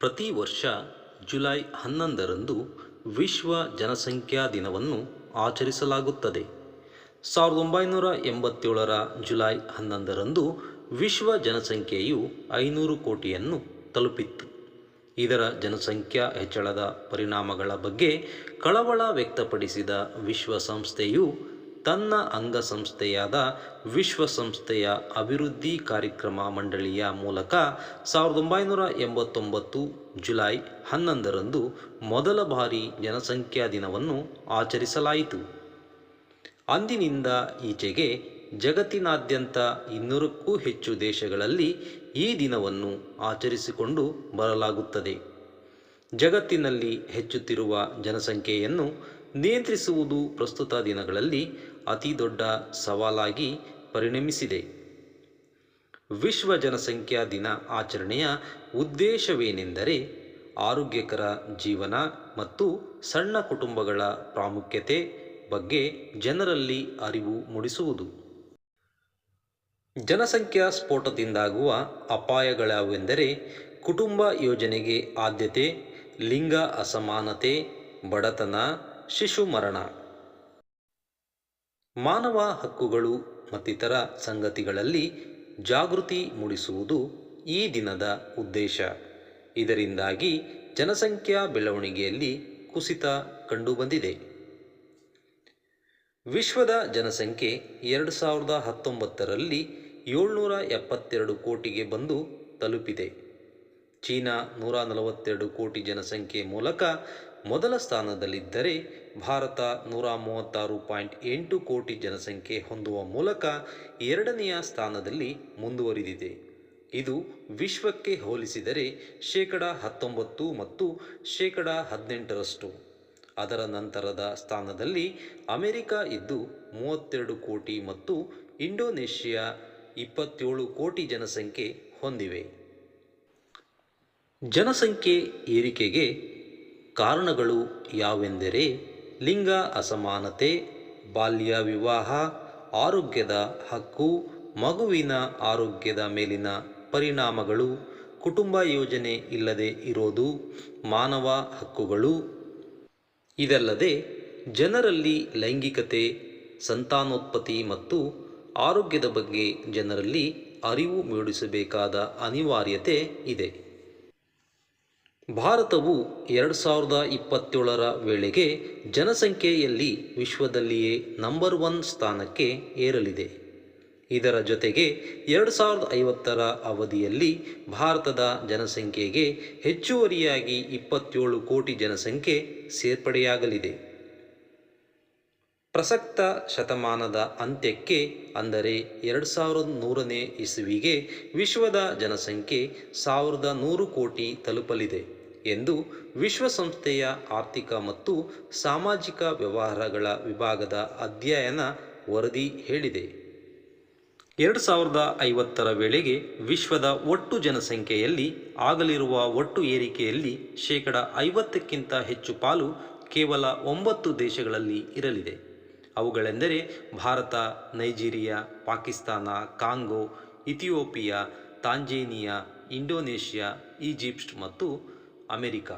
ಪ್ರತಿ ವರ್ಷ ಜುಲೈ ಹನ್ನೊಂದರಂದು ವಿಶ್ವ ಜನಸಂಖ್ಯಾ ದಿನವನ್ನು ಆಚರಿಸಲಾಗುತ್ತದೆ. ಸಾವಿರದ ಒಂಬೈನೂರ ಎಂಬತ್ತೇಳರ ಜುಲೈ ಹನ್ನೊಂದರಂದು ವಿಶ್ವ ಜನಸಂಖ್ಯೆಯು ಐನೂರು ಕೋಟಿಯನ್ನು ತಲುಪಿತ್ತು. ಇದರ ಜನಸಂಖ್ಯಾ ಹೆಚ್ಚಳದ ಪರಿಣಾಮಗಳ ಬಗ್ಗೆ ಕಳವಳ ವ್ಯಕ್ತಪಡಿಸಿದ ವಿಶ್ವಸಂಸ್ಥೆಯು ತನ್ನ ಅಂಗಸಂಸ್ಥೆಯಾದ ವಿಶ್ವಸಂಸ್ಥೆಯ ಅಭಿವೃದ್ಧಿ ಕಾರ್ಯಕ್ರಮ ಮಂಡಳಿಯ ಮೂಲಕ ಸಾವಿರದ ಒಂಬೈನೂರ ಎಂಬತ್ತೊಂಬತ್ತು ಜುಲೈ ಹನ್ನೊಂದರಂದು ಮೊದಲ ಬಾರಿ ಜನಸಂಖ್ಯಾ ದಿನವನ್ನು ಆಚರಿಸಲಾಯಿತು. ಅಂದಿನಿಂದ ಈಚೆಗೆ ಜಗತ್ತಿನಾದ್ಯಂತ ಇನ್ನೂರಕ್ಕೂ ಹೆಚ್ಚು ದೇಶಗಳಲ್ಲಿ ಈ ದಿನವನ್ನು ಆಚರಿಸಿಕೊಂಡು ಬರಲಾಗುತ್ತದೆ. ಜಗತ್ತಿನಲ್ಲಿ ಹೆಚ್ಚುತ್ತಿರುವ ಜನಸಂಖ್ಯೆಯನ್ನು ನಿಯಂತ್ರಿಸುವುದು ಪ್ರಸ್ತುತ ದಿನಗಳಲ್ಲಿ ಅತಿ ದೊಡ್ಡ ಸವಾಲಾಗಿ ಪರಿಣಮಿಸಿದೆ. ವಿಶ್ವ ಜನಸಂಖ್ಯಾ ದಿನ ಆಚರಣೆಯ ಉದ್ದೇಶವೇನೆಂದರೆ ಆರೋಗ್ಯಕರ ಜೀವನ ಮತ್ತು ಸಣ್ಣ ಕುಟುಂಬಗಳ ಪ್ರಾಮುಖ್ಯತೆ ಬಗ್ಗೆ ಜನರಲ್ಲಿ ಅರಿವು ಮೂಡಿಸುವುದು. ಜನಸಂಖ್ಯಾ ಸ್ಫೋಟದಿಂದಾಗುವ ಅಪಾಯಗಳ್ಯಾವೆಂದರೆ ಕುಟುಂಬ ಯೋಜನೆಗೆ ಆದ್ಯತೆ, ಲಿಂಗ ಅಸಮಾನತೆ, ಬಡತನ, ಶಿಶು ಮರಣ. ಮಾನವ ಹಕ್ಕುಗಳು ಮತ್ತಿತರ ಸಂಗತಿಗಳಲ್ಲಿ ಜಾಗೃತಿ ಮೂಡಿಸುವುದು ಈ ದಿನದ ಉದ್ದೇಶ. ಇದರಿಂದಾಗಿ ಜನಸಂಖ್ಯಾ ಬೆಳವಣಿಗೆಯಲ್ಲಿ ಕುಸಿತ ಕಂಡುಬಂದಿದೆ. ವಿಶ್ವದ ಜನಸಂಖ್ಯೆ ಎರಡು ಸಾವಿರದ ಹತ್ತೊಂಬತ್ತರಲ್ಲಿ ಏಳ್ನೂರ ಎಪ್ಪತ್ತೆರಡು ಕೋಟಿಗೆ ಬಂದು ತಲುಪಿದೆ. ಚೀನಾ ನೂರ ನಲವತ್ತೆರಡು ಕೋಟಿ ಜನಸಂಖ್ಯೆ ಮೂಲಕ ಮೊದಲ ಸ್ಥಾನದಲ್ಲಿದ್ದರೆ ಭಾರತ ನೂರ ಮೂವತ್ತಾರು ಪಾಯಿಂಟ್ ಎಂಟು ಕೋಟಿ ಜನಸಂಖ್ಯೆ ಹೊಂದುವ ಮೂಲಕ ಎರಡನೆಯ ಸ್ಥಾನದಲ್ಲಿ ಮುಂದುವರಿದಿದೆ. ಇದು ವಿಶ್ವಕ್ಕೆ ಹೋಲಿಸಿದರೆ ಶೇಕಡ ಹತ್ತೊಂಬತ್ತು ಮತ್ತು ಶೇಕಡ ಹದಿನೆಂಟರಷ್ಟು. ಅದರ ನಂತರದ ಸ್ಥಾನದಲ್ಲಿ ಅಮೆರಿಕ ಇದ್ದು ಮೂವತ್ತೆರಡು ಕೋಟಿ ಮತ್ತು ಇಂಡೋನೇಷ್ಯಾ ಇಪ್ಪತ್ತೇಳು ಕೋಟಿ ಜನಸಂಖ್ಯೆ ಹೊಂದಿವೆ. ಜನಸಂಖ್ಯೆ ಏರಿಕೆಗೆ ಕಾರಣಗಳು ಯಾವೆಂದರೆ ಲಿಂಗ ಅಸಮಾನತೆ, ಬಾಲ್ಯ ವಿವಾಹ, ಆರೋಗ್ಯದ ಹಕ್ಕು, ಮಗುವಿನ ಆರೋಗ್ಯದ ಮೇಲಿನ ಪರಿಣಾಮಗಳು, ಕುಟುಂಬ ಯೋಜನೆ ಇಲ್ಲದೆ ಇರೋದು, ಮಾನವ ಹಕ್ಕುಗಳು. ಇದಲ್ಲದೆ ಜನರಲ್ಲಿ ಲೈಂಗಿಕತೆ, ಸಂತಾನೋತ್ಪತ್ತಿ ಮತ್ತು ಆರೋಗ್ಯದ ಬಗ್ಗೆ ಜನರಲ್ಲಿ ಅರಿವು ಮೂಡಿಸಬೇಕಾದ ಅನಿವಾರ್ಯತೆ ಇದೆ. ಭಾರತವು ಎರಡು ಸಾವಿರದ ಇಪ್ಪತ್ತೇಳರ ವೇಳೆಗೆ ಜನಸಂಖ್ಯೆಯಲ್ಲಿ ವಿಶ್ವದಲ್ಲಿಯೇ ನಂಬರ್ ಒನ್ ಸ್ಥಾನಕ್ಕೆ ಏರಲಿದೆ. ಇದರ ಜೊತೆಗೆ ಎರಡು ಸಾವಿರದ ಐವತ್ತರ ಅವಧಿಯಲ್ಲಿ ಭಾರತದ ಜನಸಂಖ್ಯೆಗೆ ಹೆಚ್ಚುವರಿಯಾಗಿ ಇಪ್ಪತ್ತೇಳು ಕೋಟಿ ಜನಸಂಖ್ಯೆ ಸೇರ್ಪಡೆಯಾಗಲಿದೆ. ಪ್ರಸಕ್ತ ಶತಮಾನದ ಅಂತ್ಯಕ್ಕೆ ಅಂದರೆ ಎರಡು ಸಾವಿರದ ನೂರನೇ ಇಸುವಿಗೆ ವಿಶ್ವದ ಜನಸಂಖ್ಯೆ ಸಾವಿರದ ನೂರು ಕೋಟಿ ತಲುಪಲಿದೆ ಎಂದು ವಿಶ್ವಸಂಸ್ಥೆಯ ಆರ್ಥಿಕ ಮತ್ತು ಸಾಮಾಜಿಕ ವ್ಯವಹಾರಗಳ ವಿಭಾಗದ ಅಧ್ಯಯನ ವರದಿ ಹೇಳಿದೆ. ಎರಡು ಸಾವಿರದ ಐವತ್ತರ ವೇಳೆಗೆ ವಿಶ್ವದ ಒಟ್ಟು ಜನಸಂಖ್ಯೆಯಲ್ಲಿ ಆಗಲಿರುವ ಒಟ್ಟು ಏರಿಕೆಯಲ್ಲಿ ಶೇಕಡ ಐವತ್ತಕ್ಕಿಂತ ಹೆಚ್ಚು ಪಾಲು ಕೇವಲ ಒಂಬತ್ತು ದೇಶಗಳಲ್ಲಿ ಇರಲಿದೆ. ಅವುಗಳೆಂದರೆ Bharat Nigeria Pakistan Congo Ethiopia Tanzania Indonesia Egypt ಮತ್ತು ಅಮೆರಿಕ.